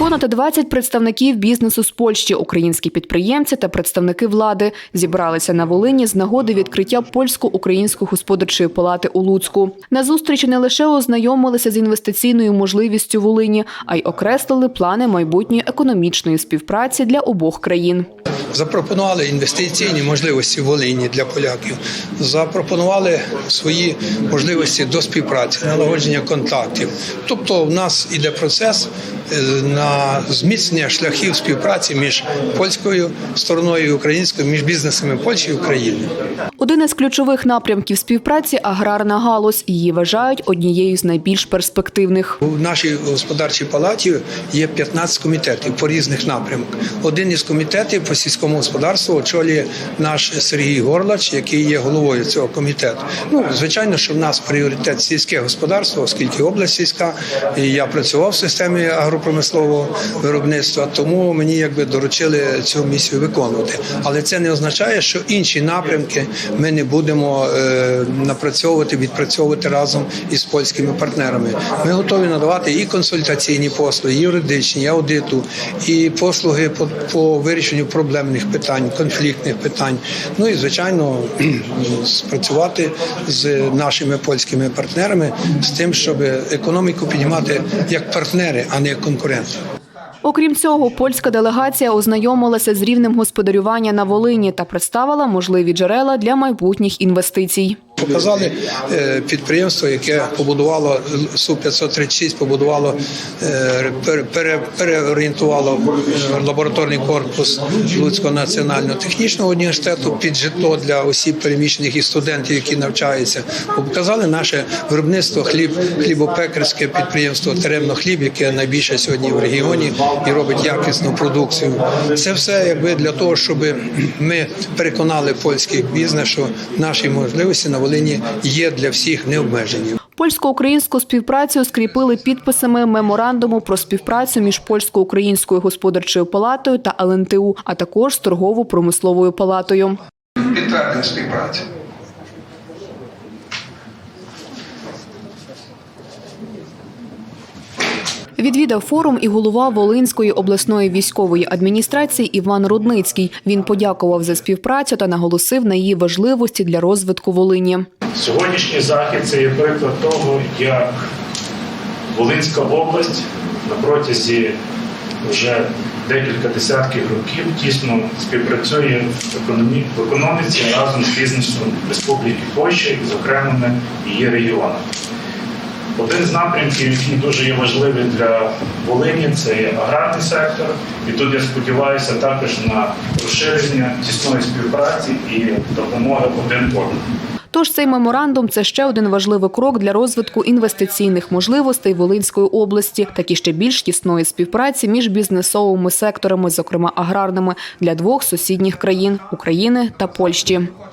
Понад 20 представників бізнесу з Польщі, українські підприємці та представники влади зібралися на Волині з нагоди відкриття польсько-української господарчої палати у Луцьку. На зустрічі не лише ознайомилися з інвестиційною можливістю Волині, а й окреслили плани майбутньої економічної співпраці для обох країн. Запропонували інвестиційні можливості в Волині для поляків, запропонували свої можливості до співпраці, налагодження контактів. Тобто, в нас іде процес е, на зміцнення шляхів співпраці між польською стороною і українською, між бізнесами Польщі і України. Один із ключових напрямків співпраці аграрна галузь. Її вважають однією з найбільш перспективних. У нашій господарчій палаті є 15 комітетів по різних напрямках. Один із комітетів по сільському господарству очолює наш Сергій Горлач, який є головою цього комітету. Ну звичайно, що в нас пріоритет сільське господарство, оскільки область сільська, і я працював в системі агропромислового виробництва, тому мені якби доручили цю місію виконувати. Але це не означає, що інші напрямки ми не будемо е, напрацьовувати, відпрацьовувати разом із польськими партнерами. Ми готові надавати і консультаційні послуги, і юридичні, і аудиту, і послуги по, по вирішенню проблемних питань, конфліктних питань. Ну і звичайно спрацювати з нашими польськими партнерами з тим, щоб економіку піднімати як партнери, а не як конкуренти. Окрім цього, польська делегація ознайомилася з рівнем господарювання на Волині та представила можливі джерела для майбутніх інвестицій. Показали е, підприємство, яке побудувало су 536 побудувало е, пере- пере- переорієнтувало е, лабораторний корпус Луцького національного технічного університету під житло для осіб переміщених і студентів, які навчаються. Показали наше виробництво хліб, хлібопекарське підприємство Теремно хліб, яке найбільше сьогодні в регіоні і робить якісну продукцію. Це все якби для того, щоб ми переконали польський бізнес, що наші можливості на Волині є для всіх необмежені. Польсько-українську співпрацю скріпили підписами меморандуму про співпрацю між польсько-українською господарчою палатою та ЛНТУ, а також торгово-промисловою палатою. Підтвердимо співпрацю. Відвідав форум і голова Волинської обласної військової адміністрації Іван Рудницький. Він подякував за співпрацю та наголосив на її важливості для розвитку Волині. Сьогоднішній захід це є приклад того, як Волинська область на протязі вже декілька десятків років тісно співпрацює в, економі... економіці разом з бізнесом Республіки Польща і з окремими її регіонами. Один з напрямків, який дуже є важливий для Волині, це є аграрний сектор. І тут я сподіваюся також на розширення тісної співпраці і допомоги один одному. Тож цей меморандум це ще один важливий крок для розвитку інвестиційних можливостей Волинської області, так і ще більш тісної співпраці між бізнесовими секторами, зокрема аграрними, для двох сусідніх країн України та Польщі.